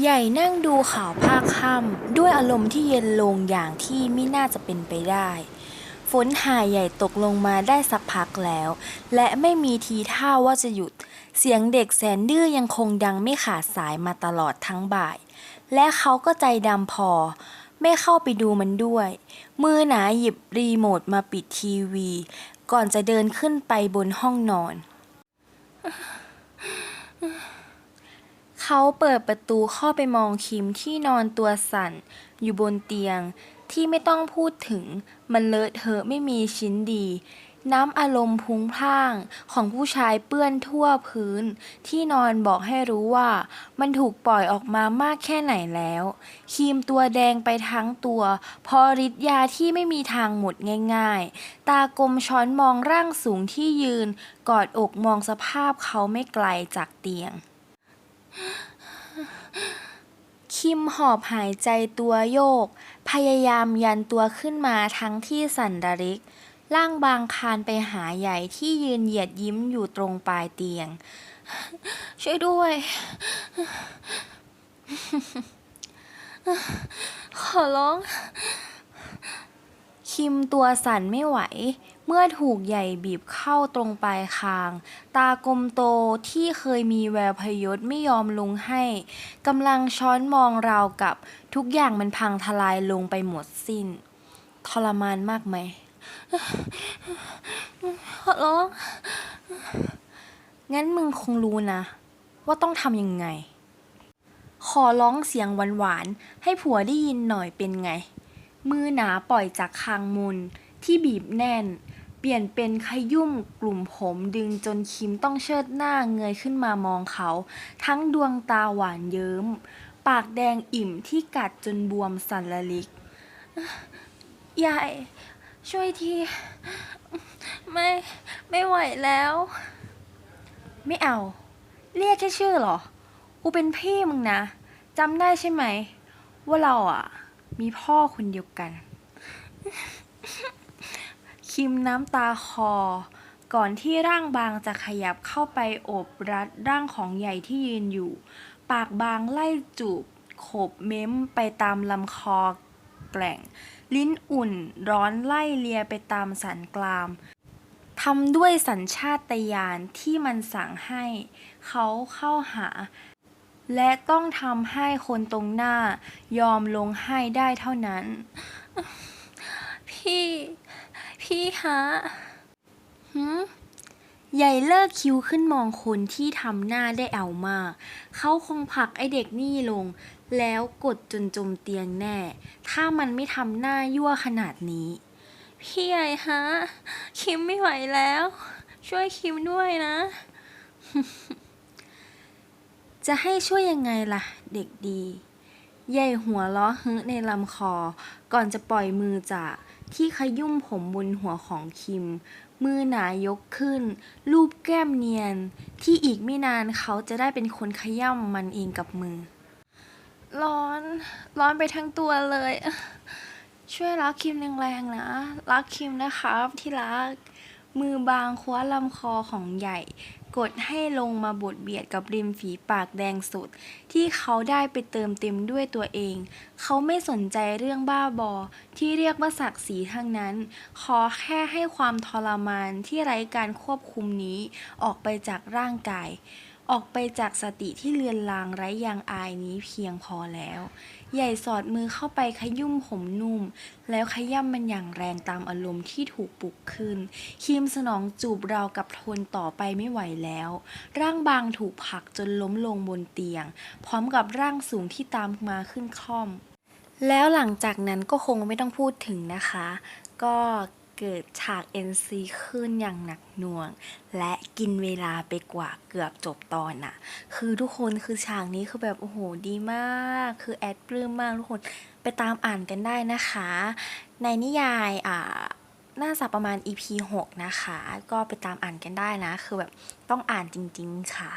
ใหญ่นั่งดูข่าวภาคค่ำด้วยอารมณ์ที่เย็นลงอย่างที่ไม่น่าจะเป็นไปได้ ฝนหาใหญ่ตกลงมาได้สักพักแล้ว และไม่มีทีท่าว่าจะหยุด เสียงเด็กแสนดื้อยังคงดังไม่ขาดสายมาตลอดทั้งบ่าย และเขาก็ใจดำพอ ไม่เข้าไปดูมันด้วย มือหนาหยิบรีโมทมาปิดทีวี ก่อนจะเดินขึ้นไปบนห้องนอน เขาเปิดประตูเข้าไปมองคิมที่นอนตัวสั่น อยู่บนเตียงที่ไม่ต้องพูดถึง มันเลอะเทอะไม่มีชิ้นดี น้ำอารมณ์พุ้งพล่างของผู้ชายเปื้อนทั่วพื้น ที่นอนบอกให้รู้ว่า มันถูกปล่อยออกมามากแค่ไหนแล้ว คีมตัวแดงไปทั้งตัว พอฤทธิ์ยาที่ไม่มีทางหมดง่าย ๆ ตากลมช้อนมองร่างสูงที่ยืน กอดอกมองสภาพเขาไม่ไกลจากเตียง คิมหอบหายใจตัวโยก พยายามยันตัวขึ้นมาทั้งที่สันระริก ร่างบางคานไปหาใหญ่ที่ยืนเหยียดยิ้มอยู่ตรงปลายเตียง ช่วยด้วย ขอร้อง คิมตัวสั่นไม่ไหว เมื่อถูกใหญ่บีบเข้าตรงปลายคาง ตากลมโตที่เคยมีแววพยศไม่ยอมลงให้กำลังช้อนมองราวกับทุกอย่างมันพังทลายลงไปหมดสิ้น ทรมานมากไหมขอร้องงั้นมึงคงรู้นะ ว่าต้องทำยังไง ขอร้องเสียงหวานๆ ให้ผัวได้ยินหน่อยเป็นไง มือหนาปล่อยจากคางมุนที่บีบแน่น เปลี่ยนเป็นขยุ่มกลุ่มผมดึงจนคิมต้องเชิดหน้าเงยขึ้นมามองเขา ทั้งดวงตาหวานเยิ้ม ปากแดงอิ่มที่กัดจนบวมสันละลิก ยาย ช่วยที ไม่ ไม่ไหวแล้ว ไม่เอา เรียกแค่ชื่อหรอ กูเป็นพี่มึงนะจำได้ใช่ไหม ว่าเราอะ มีพ่อคนเดียวกัน คิมน้ำตาคอ ก่อนที่ร่างบางจะขยับเข้าไปโอบรัดร่างของใหญ่ที่ยืนอยู่ ปากบางไล่จูบขบเม้มไปตามลำคอแกล่ง ลิ้นอุ่นร้อนไล่เลียไปตามสันกรามทำด้วยสัญชาตญาณที่มันสั่งให้ เขาเข้าหา และต้องทำให้คนตรงหน้ายอมลงให้ได้เท่านั้น พี่ พี่ฮะหืมใหญ่เลิกคิวขึ้นมองคนที่ทำหน้าได้เอามาก เขาคงผลักไอเด็กนี่ลง แล้วกดจนจมเตียงแน่ ถ้ามันไม่ทำหน้ายั่วขนาดนี้ พี่ใหญ่ฮะ คิมไม่ไหวแล้ว ช่วยคิมด้วยนะ จะให้ช่วยยังไงล่ะ เด็กดี ใหญ่หัวล้อฮึในลำคอ ก่อนจะปล่อยมือจาก ที่ขยุ่มผมบนหัวของคิม มือหนายกขึ้น รูปแก้มเนียน ที่อีกไม่นานเขาจะได้เป็นคนขย่ำมันเองกับมือ ร้อน ร้อนไปทั้งตัวเลย ช่วยรักคิมแรงๆนะ รักคิมนะครับที่รัก มือบางคว้าลำคอของใหญ่ กดให้ลงมาบดเบียดกับริมฝีปากแดงสุด ที่เขาได้ไปเติมเต็มด้วยตัวเอง เขาไม่สนใจเรื่องบ้าบอ ที่เรียกว่าศักดิ์ศรีทั้งนั้น ขอแค่ให้ความทรมานที่ไร้การควบคุมนี้ออกไปจากร่างกาย ออกไปจากสติที่เลือนลางไร้ยางอายนี้เพียงพอแล้ว ใหญ่สอดมือเข้าไปขยุ่มผมนุ่ม แล้วขย่ำมันอย่างแรงตามอารมณ์ที่ถูกปลุกขึ้น คิมสนองจูบเรากับทนต่อไปไม่ไหวแล้ว ร่างบางถูกผลักจนล้มลงบนเตียง พร้อมกับร่างสูงที่ตามมาขึ้นคล่อม แล้วหลังจากนั้นก็คงไม่ต้องพูดถึงนะคะ ก็ เกิดฉาก NC ขึ้นอย่างหนักหน่วง และกินเวลาไปกว่าเกือบจบตอนน่ะคือทุกคนคือฉากนี้คือแบบโอ้โหดีมาก คือแอดปลื้มมากทุกคนไปตามอ่านกันได้นะคะ ในนิยายอ่าน่าจะประมาณ EP 6 นะคะ ก็ไปตามอ่านกันได้นะ คือแบบต้องอ่านจริง ๆ ค่ะ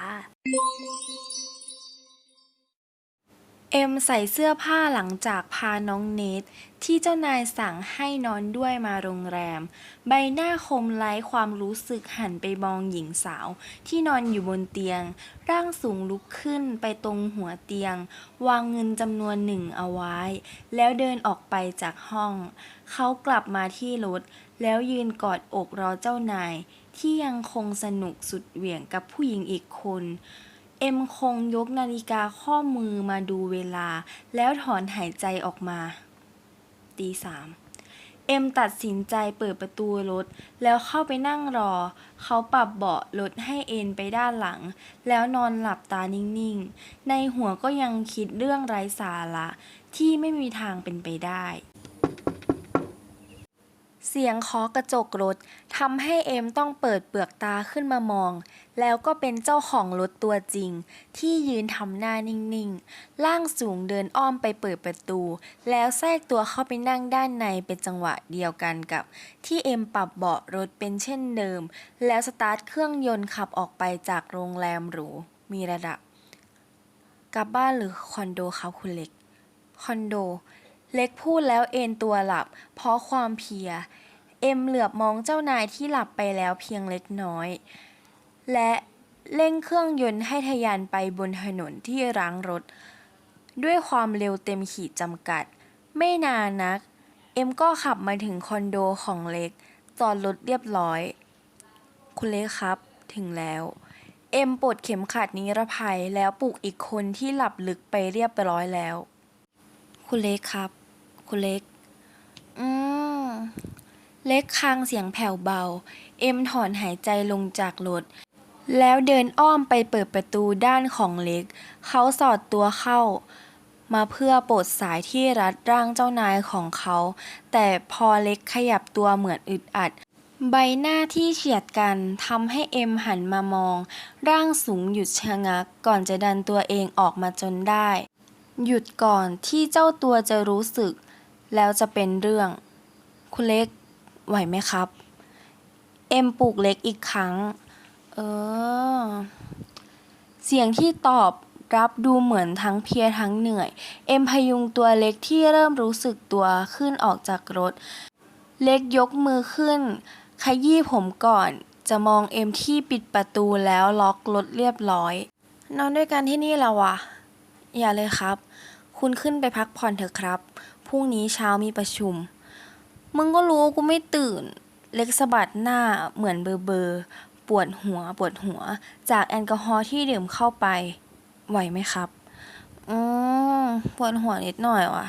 เอ็มใส่เสื้อผ้าหลังจากพาน้องเนทที่เจ้านายสั่งให้นอนด้วยมาโรงแรม ใบหน้าคมไร้ความรู้สึกหันไปมองหญิงสาว ที่นอนอยู่บนเตียง ร่างสูงลุกขึ้นไปตรงหัวเตียง วางเงินจำนวนหนึ่งเอาไว้ แล้วเดินออกไปจากห้อง เขากลับมาที่รถ แล้วยืนกอดอกรอเจ้านาย ที่ยังคงสนุกสุดเหวี่ยงกับผู้หญิงอีกคน เอ็มคงยกนาฬิกาข้อมือมาดูเวลา แล้วถอนหายใจออกมาตีสามเอ็มตัดสินใจเปิดประตูรถ แล้วเข้าไปนั่งรอ เขาปรับเบาะรถให้เอ็นไปด้านหลัง แล้วนอนหลับตานิ่งๆ ในหัวก็ยังคิดเรื่องไร้สาระที่ไม่มีทางเป็นไปได้ เสียงเคาะกระจกรถทำให้เอ็มต้องเปิดเปลือกตาขึ้นมามอง แล้วก็เป็นเจ้าของรถตัวจริง ที่ยืนทำหน้านิ่งๆ ร่างสูงเดินอ้อมไปเปิดประตู แล้วแทรกตัวเข้าไปนั่งด้านในเป็นจังหวะเดียวกันกับ ที่เอ็มปรับเบาะรถเป็นเช่นเดิม แล้วสตาร์ทเครื่องยนต์ขับออกไปจากโรงแรมหรูมีระดับ กลับบ้านหรือคอนโดครับคุณเล็ก คอนโด เล็กพูดแล้วเอนตัวหลับ เพราะความเพีย เอ็มเหลือบมองเจ้านายที่หลับไปแล้วเพียงเล็กน้อย และเร่งเครื่องยนต์ให้ทะยานไปบนถนนที่ร้างรถ ด้วยความเร็วเต็มขีดจำกัด ไม่นานนัก เอ็มก็ขับมาถึงคอนโดของเล็ก จอดรถเรียบร้อย คุณเล็กครับ ถึงแล้ว เอ็มปลดเข็มขัดนิรภัยแล้วปลุกอีกคนที่หลับลึกไปเรียบร้อยแล้ว คุณเล็กครับ คุณเล็ก อืม เล็กคางเสียงแผ่วเบา เอ็มถอนหายใจลงจากรถ แล้วเดินอ้อมไปเปิดประตูด้านของเล็ก เขาสอดตัวเข้า มาเพื่อปลดสายที่รัดร่างเจ้านายของเขา แต่พอเล็กขยับตัวเหมือนอึดอัดใบหน้าที่เฉียดกันทำให้เอ็มหันมามอง ร่างสูงหยุดชะงักก่อนจะดันตัวเองออกมาจนได้ หยุดก่อนที่เจ้าตัวจะรู้สึก แล้วจะเป็นเรื่อง คุณเล็กไหวไหมครับ เอ็มปลุกเล็กอีกครั้ง เออ เสียงที่ตอบรับดูเหมือนทั้งเพียทั้งเหนื่อย เอ็มพยุงตัวเล็กที่เริ่มรู้สึกตัวขึ้นออกจากรถ เล็กยกมือขึ้น ขยี้ผมก่อน จะมองเอ็มที่ปิดประตูแล้วล็อกรถเรียบร้อย นอนด้วยกันที่นี่แล้ววะ อย่าเลยครับ คุณขึ้นไปพักผ่อนเถอะครับ รุ่งนี้เช้ามีประชุม มึงก็รู้กูไม่ตื่น เล็กสะบัดหน้าเหมือนเบอร์เบอร์ปวดหัวปวดหัว จากแอลกอฮอล์ที่ดื่มเข้าไป ไหวไหมครับ อืมปวดหัวนิดหน่อยว่ะ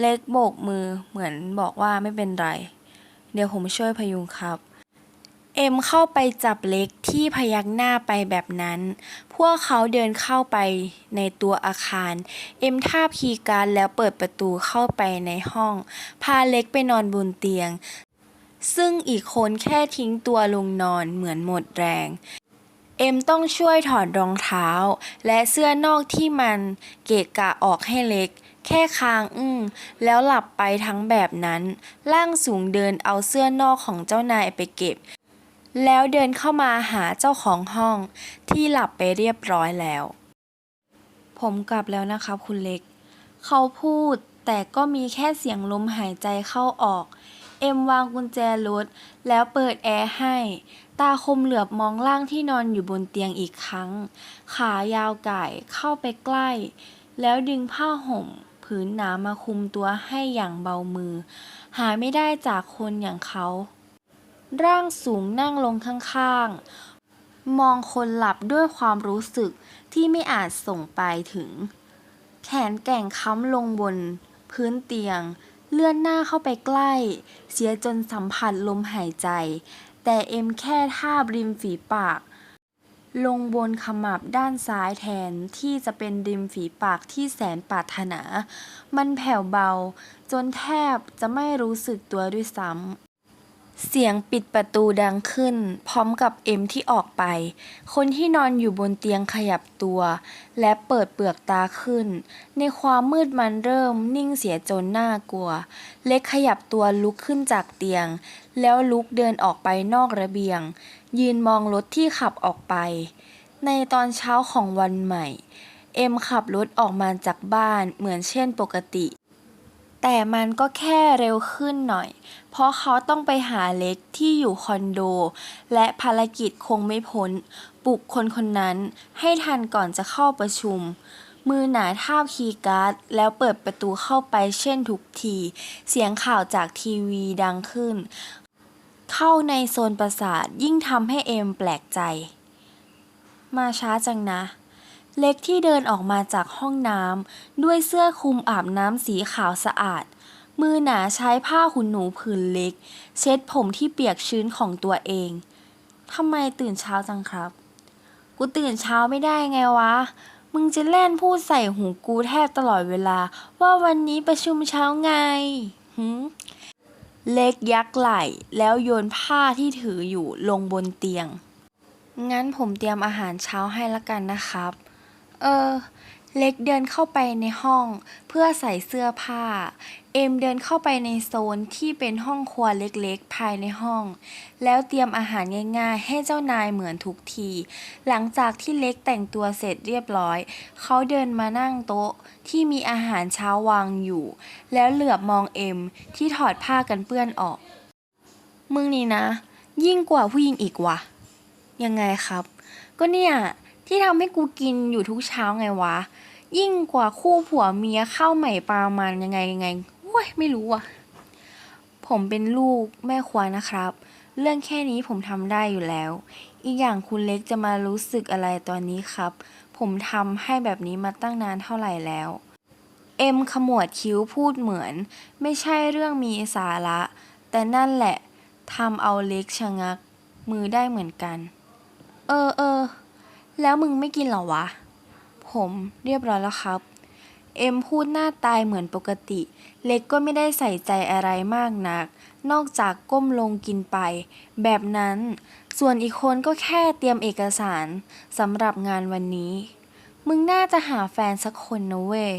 เล็กโบกมือเหมือนบอกว่าไม่เป็นไร เดี๋ยวผมช่วยพยุงครับ เอ็มเข้าไปจับเล็กที่พยักหน้าไปแบบนั้น พวกเขาเดินเข้าไปในตัวอาคาร เอ็มท่าบคีการแล้วเปิดประตูเข้าไปในห้อง พาเล็กไปนอนบนเตียง ซึ่งอีกคนแค่ทิ้งตัวลงนอนเหมือนหมดแรง เอ็มต้องช่วยถอดรองเท้า และเสื้อนอกที่มันเกะกะออกให้เล็กแค่คางอึ้งแล้วหลับไปทั้งแบบนั้น ร่างสูงเดินเอาเสื้อนอกของเจ้านายไปเก็บ แล้วเดินเข้ามาหาเจ้าของห้องที่หลับไปเรียบร้อยแล้ว ผมกลับแล้วนะครับคุณเล็ก เขาพูดแต่ก็มีแค่เสียงลมหายใจเข้าออก เอ็มวางกุญแจรถแล้วเปิดแอร์ให้ ตาคมเหลือบมองร่างที่นอนอยู่บนเตียงอีกครั้ง ขายาวไก่เข้าไปใกล้ แล้วดึงผ้าห่มผืนหนามาคุมตัวให้อย่างเบามือ หาไม่ได้จากคนอย่างเขา ร่างสูงนั่งลงข้างๆ มองคนหลับด้วยความรู้สึกที่ไม่อาจส่งไปถึง แขนแก่งค้ำลงบน พื้นเตียง เลื่อนหน้าเข้าไปใกล้ เสียจนสัมผัสลมหายใจ แต่เอ็มแค่ทาบริมฝีปาก ลงบนขมับด้านซ้ายแทนที่จะเป็นริมฝีปากที่แสนปรารถนา มันแผ่วเบา จนแทบจะไม่รู้สึกตัวด้วยซ้ำ เสียงปิดประตูดังขึ้น พร้อมกับเอ็มที่ออกไป คนที่นอนอยู่บนเตียงขยับตัว และเปิดเปลือกตาขึ้น ในความมืดมันเริ่มนิ่งเสียจนน่ากลัว เล็กขยับตัวลุกขึ้นจากเตียง แล้วลุกเดินออกไปนอกระเบียง ยืนมองรถที่ขับออกไป ในตอนเช้าของวันใหม่ เอ็มขับรถออกมาจากบ้านเหมือนเช่นปกติ แต่มันก็แค่เร็วขึ้นหน่อย เพราะเขาต้องไปหาเล็กที่อยู่คอนโด และภารกิจคงไม่พ้นปลุกคนคนนั้นให้ทันก่อนจะเข้าประชุม มือหนาทาคีย์การ์ด แล้วเปิดประตูเข้าไปเช่นทุกที เสียงข่าวจากทีวีดังขึ้น เข้าในโซนประสาทยิ่งทำให้เอมแปลกใจ มาช้าจังนะ เล็กที่เดินออกมาจากห้องน้ำด้วยเสื้อคลุมอาบน้ำสีขาวสะอาด มือหนาใช้ผ้าขนหนูผืนเล็ก เช็ดผมที่เปียกชื้นของตัวเองทำไมตื่นเช้าจังครับ กูตื่นเช้าไม่ได้ไงวะ มึงจะเล่นพูดใส่หูกูแทบตลอดเวลา ว่าวันนี้ประชุมเช้าไงหืเล็กยักไหล่แล้วโยนผ้าที่ถืออยู่ลงบนเตียง งั้นผมเตรียมอาหารเช้าให้ละกันนะครับ เออ เล็กเดินเข้าไปในห้องเพื่อใส่เสื้อผ้า เอ็มเดินเข้าไปในโซนที่เป็นห้องครัวเล็กๆ ภายในห้อง แล้วเตรียมอาหารง่ายๆ ให้เจ้านายเหมือนทุกที หลังจากที่เล็กแต่งตัวเสร็จเรียบร้อย เขาเดินมานั่งโต๊ะที่มีอาหารเช้าวางอยู่ แล้วเหลือบมองเอ็มที่ถอดผ้ากันเปื้อนออก มึงนี่นะ ยิ่งกว่าผู้หญิงอีกวะยังไงครับ ก็เนี่ย ที่ทำให้กูกินอยู่ทุกเช้าไงวะ ยิ่งกว่าคู่ผัวเมียข้าวใหม่ปลามันยังไงยังไงโว้ยไม่รู้อะ ผมเป็นลูกแม่ครัวนะครับ เรื่องแค่นี้ผมทำได้อยู่แล้ว อีกอย่างคุณเล็กจะมารู้สึกอะไรตอนนี้ครับ ผมทำให้แบบนี้มาตั้งนานเท่าไหร่แล้ว เอ็มขมวดคิ้วพูดเหมือน ไม่ใช่เรื่องมีสาระ แต่นั่นแหละทำเอาเล็กชะงัก มือได้เหมือนกัน เออเออ แล้วมึงไม่กินเหรอวะ ผมเรียบร้อยแล้วครับ เอ็มพูดหน้าตายเหมือนปกติ เล็กก็ไม่ได้ใส่ใจอะไรมากนัก นอกจากก้มลงกินไป แบบนั้น ส่วนอีกคนก็แค่เตรียมเอกสารสำหรับงานวันนี้ มึงน่าจะหาแฟนสักคนนะเว้ย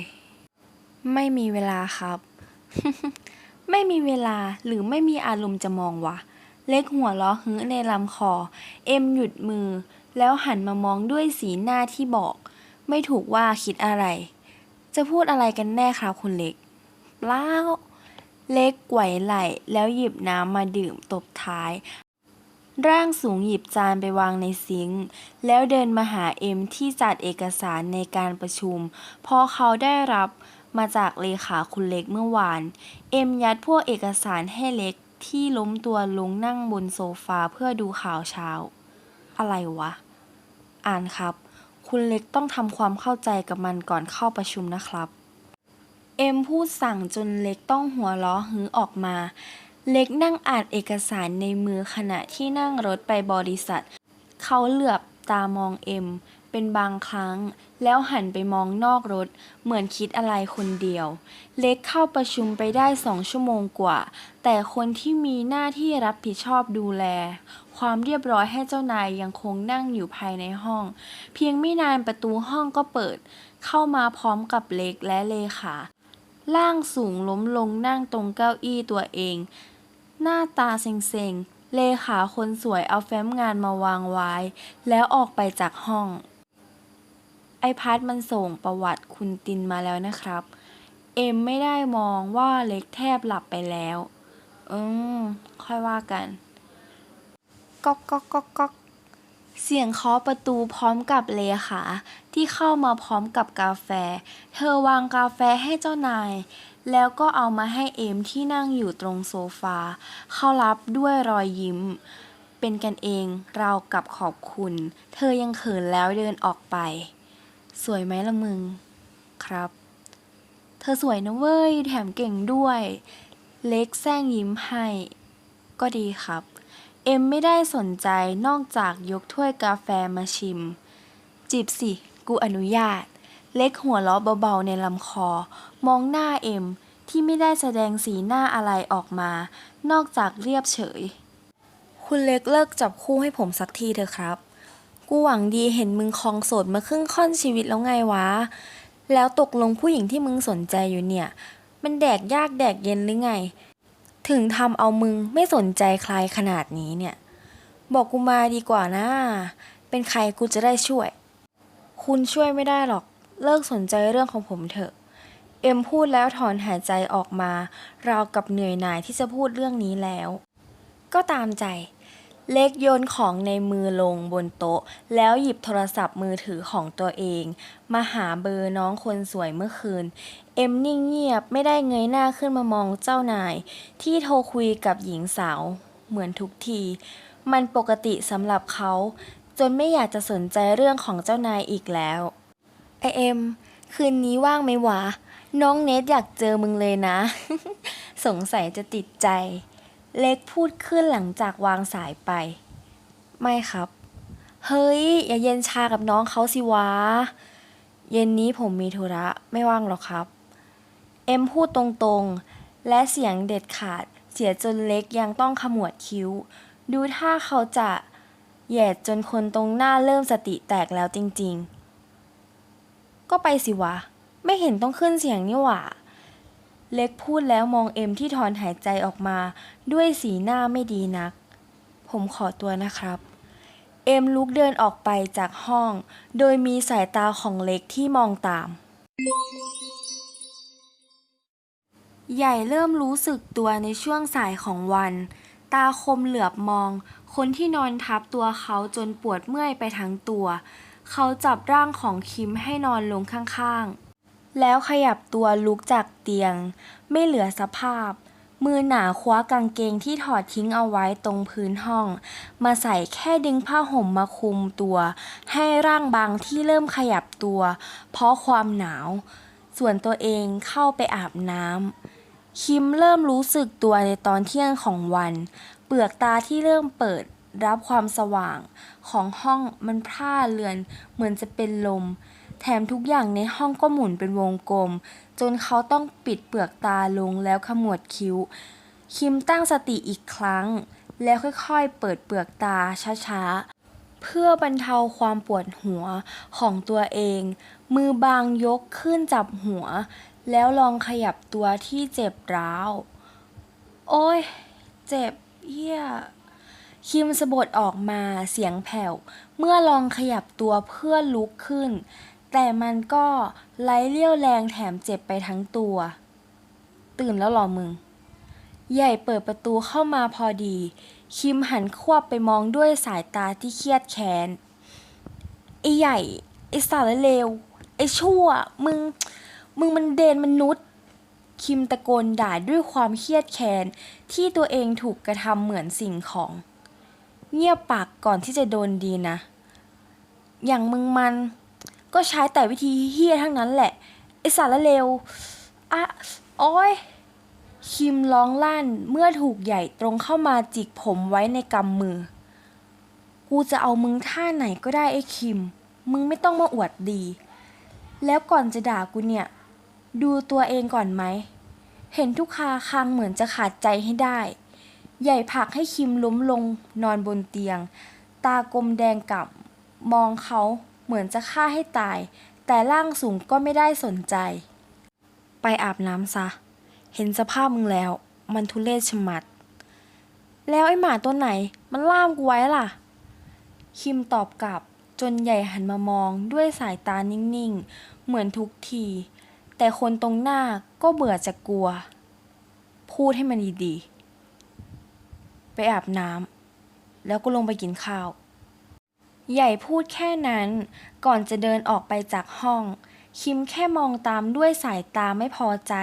ไม่มีเวลาครับ ไม่มีเวลาหรือไม่มีอารมณ์จะมองวะ เล็กหัวล้อฮึในลำคอ เอ็มหยุดมือ แล้วหันมามองด้วยสีหน้าที่บอก ไม่ถูกว่าคิดอะไร จะพูดอะไรกันแน่ครับคุณเล็กเปล่าเล็กไหวไหลแล้วหยิบน้ำมาดื่มตบท้าย ร่างสูงหยิบจานไปวางในซิงค์แล้วเดินมาหาเอ็มที่จัดเอกสารในการประชุมพราะเขาได้รับมาจากเลขาคุณเล็กเมื่อวาน เอ็มยัดพวกเอกสารให้เล็กที่ล้มตัวลงนั่งบนโซฟาเพื่อดูข่าวเช้า อะไรวะ อ่านครับ คุณเล็กต้องทำความเข้าใจกับมันก่อนเข้าประชุมนะครับ เอ็มพูดสั่งจนเล็กต้องหัวล้อหือออกมา เล็กนั่งอ่านเอกสารในมือขณะที่นั่งรถไปบริษัท เขาเหลือบตามองเอ็มเป็นบางครั้ง แล้วหันไปมองนอกรถ เหมือนคิดอะไรคนเดียว เล็กเข้าประชุมไปได้สองชั่วโมงกว่า แต่คนที่มีหน้าที่รับผิดชอบดูแล ความเรียบร้อยให้เจ้านายยังคงนั่งอยู่ภายในห้อง เพียงไม่นานประตูห้องก็เปิด เข้ามาพร้อมกับเล็กและเลขาร่างสูงล้มลงนั่งตรงเก้าอี้ตัวเอง หน้าตาเซ็งๆ เลขาคนสวยเอาแฟ้มงานมาวางไว้ แล้วออกไปจากห้อง ไอพัดมันส่งประวัติคุณตินมาแล้วนะครับ เอ็มไม่ได้มองว่าเล็กแทบหลับไปแล้ว อืม ค่อยว่ากัน ก๊อกก๊อกก๊อกก๊อกเสียงเคาะประตูพร้อมกับเลขาที่เข้ามาพร้อมกับกาแฟ เธอวางกาแฟให้เจ้านาย แล้วก็เอามาให้เอมที่นั่งอยู่ตรงโซฟา เขารับด้วยรอยยิ้ม เป็นกันเองเรากับขอบคุณ เธอยังเขินแล้วเดินออกไป สวยไหมละมึง ครับ เธอสวยนะเว้ย แถมเก่งด้วย เล็กแซงยิ้มให้ ก็ดีครับ เอ็มไม่ได้สนใจนอกจากยกถ้วยกาแฟมาชิม จิบสิ กูอนุญาต เล็กหัวเราะเบาๆในลำคอ มองหน้าเอ็มที่ไม่ได้แสดงสีหน้าอะไรออกมา นอกจากเรียบเฉย คุณเล็กเลิกจับคู่ให้ผมสักทีเถอะครับ กูหวังดีเห็นมึงคลองโสดมาครึ่งค่อนชีวิตแล้วไงวะ แล้วตกลงผู้หญิงที่มึงสนใจอยู่เนี่ย มันแดกยากแดกเย็นหรือไง ถึงทำเอามึงไม่สนใจใครขนาดนี้เนี่ย บอกกูมาดีกว่านะ เป็นใครกูจะได้ช่วย คุณช่วยไม่ได้หรอก เลิกสนใจเรื่องของผมเถอะ เอ็มพูดแล้วถอนหายใจออกมา ราวกับเหนื่อยหน่ายที่จะพูดเรื่องนี้แล้ว ก็ตามใจ เล็กโยนของในมือลงบนโต๊ะ แล้วหยิบโทรศัพท์มือถือของตัวเอง มาหาเบอร์น้องคนสวยเมื่อคืน เอ็มนิ่งเงียบไม่ได้เงยหน้าขึ้นมามองเจ้านาย ที่โทรคุยกับหญิงสาว เหมือนทุกที มันปกติสำหรับเขา จนไม่อยากจะสนใจเรื่องของเจ้านายอีกแล้วไอเอ็มคืนนี้ว่างไหมวะ น้องเนทอยากเจอมึงเลยนะ สงสัยจะติดใจ เล็กพูดขึ้นหลังจากวางสายไป ไม่ครับ เฮ้ย อย่าเย็นชากับน้องเขาสิวะ เย็นนี้ผมมีธุระไม่ว่างหรอกครับ เอ็มพูดตรงๆ และเสียงเด็ดขาดเสียจนเล็กยังต้องขมวดคิ้ว ดูท่าเขาจะแย่จนคนตรงหน้าเริ่มสติแตกแล้วจริงๆ ก็ไปสิวะ ไม่เห็นต้องขึ้นเสียงนี่หว่า เล็กพูดแล้วมองเอ็มที่ถอนหายใจออกมา ด้วยสีหน้าไม่ดีนัก ผมขอตัวนะครับ เอ็มลุกเดินออกไปจากห้อง โดยมีสายตาของเล็กที่มองตาม ใหญ่เริ่มรู้สึกตัวในช่วงสายของวัน ตาคมเหลือบมอง คนที่นอนทับตัวเขาจนปวดเมื่อยไปทั้งตัว เขาจับร่างของคิมให้นอนลงข้างๆ แล้วขยับตัวลุกจากเตียง ไม่เหลือสภาพ มือหนาคว้ากางเกงที่ถอดทิ้งเอาไว้ตรงพื้นห้อง มาใส่แค่ดึงผ้าห่มมาคลุมตัว ให้ร่างบางที่เริ่มขยับตัว เพราะความหนาว ส่วนตัวเองเข้าไปอาบน้ำคิมเริ่มรู้สึกตัวในตอนเที่ยงของวัน เปลือกตาที่เริ่มเปิดรับความสว่างของห้องมันพร่าเลือนเหมือนจะเป็นลม แถมทุกอย่างในห้องก็หมุนเป็นวงกลม จนเขาต้องปิดเปลือกตาลงแล้วขมวดคิ้ว คิมตั้งสติอีกครั้ง แล้วค่อยๆ เปิดเปลือกตาช้าๆ เพื่อบรรเทาความปวดหัวของตัวเอง มือบางยกขึ้นจับหัว แล้วลองขยับตัวที่เจ็บร้าว โอ้ย เจ็บเหี้ยคิมสะบดออกมาเสียงแผ่ว เมื่อลองขยับตัวเพื่อลุกขึ้น แต่มันก็ไร้เรี่ยวแรงแถมเจ็บไปทั้งตัว ตื่นแล้วหรอมึง ใหญ่เปิดประตูเข้ามาพอดี คิมหันควบไปมองด้วยสายตาที่เครียดแค้นไอ้ใหญ่ไอ้สารเลวไอ้ชั่ว มึง มึงมันเดนมนุษย์ คิมตะโกนด่าด้วยความเครียดแค้นที่ตัวเองถูกกระทำเหมือนสิ่งของ เงียบปากก่อนที่จะโดนดีนะ อย่างมึงมัน ก็ใช้แต่วิธีเฮี้ยทั้งนั้นแหละ ไอสารเลวอะโอ้ยคิมร้องลั่นเมื่อถูกใหญ่ตรงเข้ามาจิกผมไว้ในกำมือ กูจะเอามึงท่าไหนก็ได้ไอ้คิม มึงไม่ต้องมาอวดดี แล้วก่อนจะด่ากูเนี่ย ดูตัวเองก่อนไหม เห็นทุกคาคังเหมือนจะขาดใจให้ได้ ใหญ่ผักให้คิมล้มลงนอนบนเตียง ตากลมแดงกล่ำมองเขา เหมือนจะฆ่าให้ตาย แต่ร่างสูงก็ไม่ได้สนใจ ไปอาบน้ำซะ เห็นสภาพมึงแล้ว มันทุเรศชะมัด แล้วไอหมาตัวไหนมันล่ามกูไว้ล่ะ คิมตอบกลับจนใหญ่หันมามองด้วยสายตานิ่งๆ เหมือนทุกที แต่คนตรงหน้าก็เบื่อจะกลัว พูดให้มันดีๆ ไปอาบน้ำแล้วก็ลงไปกินข้าว ใหญ่พูดแค่นั้น ก่อนจะเดินออกไปจากห้อง คิมแค่มองตามด้วยสายตาไม่พอใจ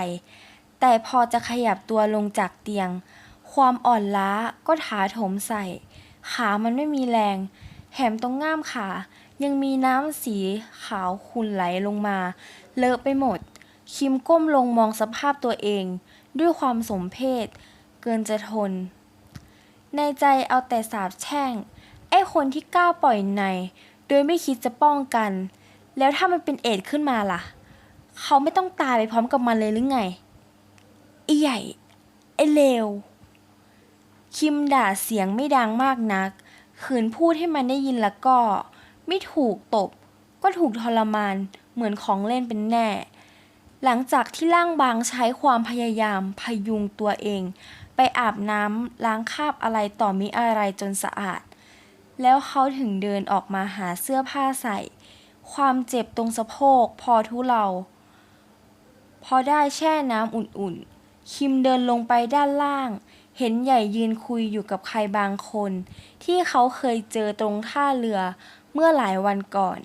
แต่พอจะขยับตัวลงจากเตียง ความอ่อนล้าก็ถาโถมใส่ ขามันไม่มีแรง แถมตรงง่ามขา ยังมีน้ำสีขาวขุ่นไหลลงมา เลอะไปหมด คิมก้มลงมองสภาพตัวเอง ด้วยความสมเพศ เกินจะทน ในใจเอาแต่สาบแช่ง ไอ้คนที่กล้าปล่อยใน โดยไม่คิดจะป้องกัน แล้วถ้ามันเป็นเอดขึ้นมาล่ะ เขาไม่ต้องตายไปพร้อมกับมันเลยหรือไงไอ้ใหญ่ไอ้เลวคิมด่าเสียงไม่ดังมากนัก ขืนพูดให้มันได้ยินแล้วก็ ไม่ถูกตบ ก็ถูกทรมานเหมือนของเล่นเป็นแน่ หลังจากที่ร่างบางใช้ความพยายามพยุงตัวเอง ไปอาบน้ำล้างคราบอะไรต่อมิอะไรจนสะอาด แล้วเขาถึงเดินออกมาหาเสื้อผ้าใส่ ความเจ็บตรงสะโพกพอทุเลา พอได้แช่น้ำอุ่นๆ คิมเดินลงไปด้านล่าง เห็นใหญ่ยืนคุยอยู่กับใครบางคน ที่เขาเคยเจอตรงท่าเรือเมื่อหลายวันก่อน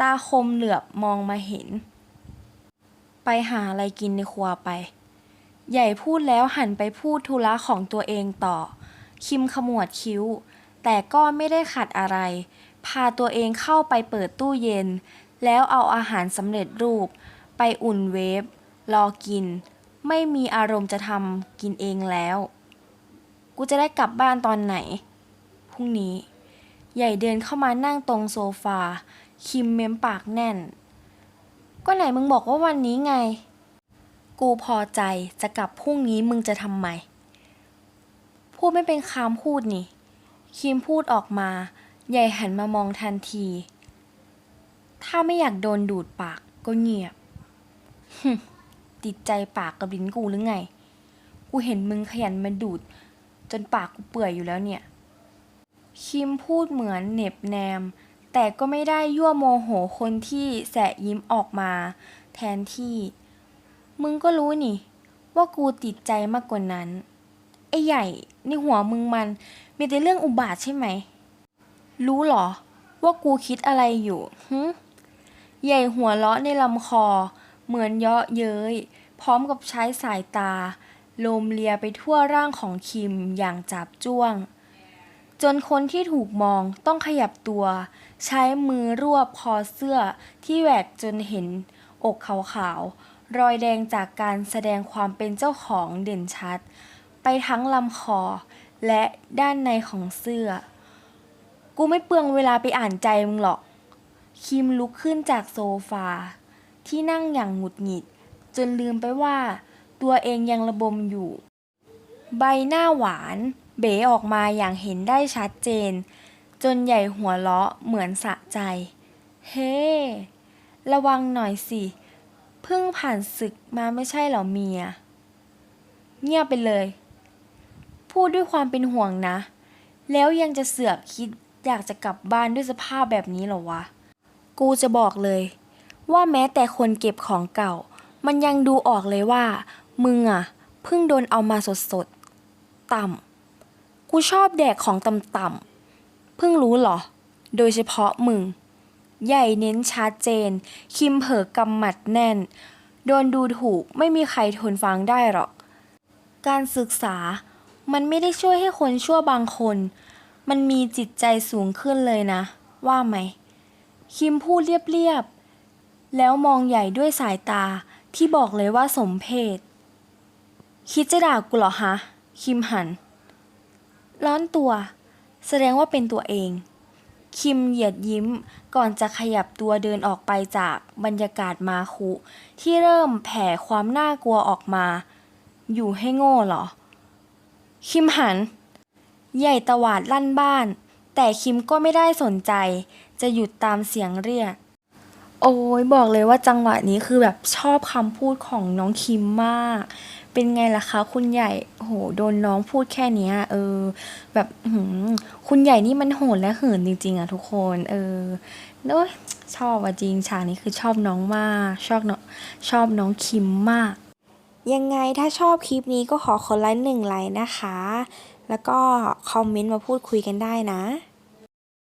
ตาคมเหลือบมองมาเห็น ไปหาอะไรกินในครัวไป ใหญ่พูดแล้วหันไปพูดธุระของตัวเองต่อ คิมขมวดคิ้ว แต่ก็ไม่ได้ขัดอะไร พาตัวเองเข้าไปเปิดตู้เย็น แล้วเอาอาหารสำเร็จรูป ไปอุ่นเวฟ รอกิน ไม่มีอารมณ์จะทำกินเองแล้ว กูจะได้กลับบ้านตอนไหน พรุ่งนี้ ใหญ่เดินเข้ามานั่งตรงโซฟา คิมเม้มปากแน่น ก็ไหนมึงบอกว่าวันนี้ไง กูพอใจจะกลับพรุ่งนี้มึงจะทำไมพูดไม่เป็นคำพูดนี่ คิมพูดออกมา ใหญ่หันมามองทันที ถ้าไม่อยากโดนดูดปากก็เงียบฮึติดใจปากกับลิ้นกูหรือไง กูเห็นมึงขยันมาดูด จนปากกูเปื่อยอยู่แล้วเนี่ย คิมพูดเหมือนเหน็บแนม แต่ก็ไม่ได้ยั่วโมโหคนที่แสะยิ้มออกมา แทนที่ มึงก็รู้นี่ ว่ากูติดใจมากกว่านั้น ไอ้ใหญ่ในหัวมึงมัน มีแต่เรื่องอุบาทใช่ไหม รู้เหรอ ว่ากูคิดอะไรอยู่ฮึใหญ่หัวเราะในลำคอ เหมือนเยาะเย้ย พร้อมกับใช้สายตา โลมเลียไปทั่วร่างของคิมอย่างจับจ้วง จนคนที่ถูกมองต้องขยับตัว ใช้มือรวบคอเสื้อที่แหวกจนเห็น อกขาวๆ รอยแดงจากการแสดงความเป็นเจ้าของเด่นชัด ไปทั้งลำคอ และด้านในของเสื้อ กูไม่เปลืองเวลาไปอ่านใจมึงหรอก คิมลุกขึ้นจากโซฟา ที่นั่งอย่างหงุดหงิด จนลืมไปว่า ตัวเองยังระบมอยู่ ใบหน้าหวาน เบ๋ออกมาอย่างเห็นได้ชัดเจน จนใหญ่หัวเราะเหมือนสะใจ เฮ้ระวังหน่อยสิ เพิ่งผ่านศึกมาไม่ใช่เหรอเมีย เงียบไปเลย พูดด้วยความเป็นห่วงนะ แล้วยังจะเสือกคิดอยากจะกลับบ้านด้วยสภาพแบบนี้เหรอวะ กูจะบอกเลย ว่าแม้แต่คนเก็บของเก่า มันยังดูออกเลยว่า มึงอะเพิ่งโดนเอามาสดๆ ต่ำ กูชอบแดกของต่ำๆ เพิ่งรู้เหรอ โดยเฉพาะมึง ใหญ่เน้นชัดเจน คิมเผอกำหมัดแน่น โดนดูถูกไม่มีใครทนฟังได้หรอก การศึกษา มันไม่ได้ช่วยให้คนชั่วบางคน มันมีจิตใจสูงขึ้นเลยนะ ว่าไหม คิมพูดเรียบๆ แล้วมองใหญ่ด้วยสายตาที่บอกเลยว่าสมเพศ คิดจะด่ากูเหรอฮะ คิมหัน ร้อนตัว แสดงว่าเป็นตัวเอง คิมเหยียดยิ้มก่อนจะขยับตัวเดินออกไปจากบรรยากาศมาคุ ที่เริ่มแผ่ความน่ากลัวออกมา อยู่ให้โง่เหรอ คิมหัน ใหญ่ตวาดลั่นบ้าน แต่คิมก็ไม่ได้สนใจ จะหยุดตามเสียงเรียก โอ้ยบอกเลยว่าจังหวะนี้คือแบบชอบคำพูดของน้องคิมมาก เป็นไงล่ะคะ คุณใหญ่โหโดนน้องพูดแค่เนี้ยเออ แบบหืคุณใหญ่นี่มันโหดและเหินจริง ๆอะทุกคน เออเนอะชอบอะจริงฉากนี้คือชอบน้องมาก ชอบน้องชอบน้องคิมมาก ยังไงถ้าชอบคลิปนี้ก็ขอคนละหนึ่งไลค์นะคะ แล้วก็คอมเมนต์มาพูดคุยกันได้นะ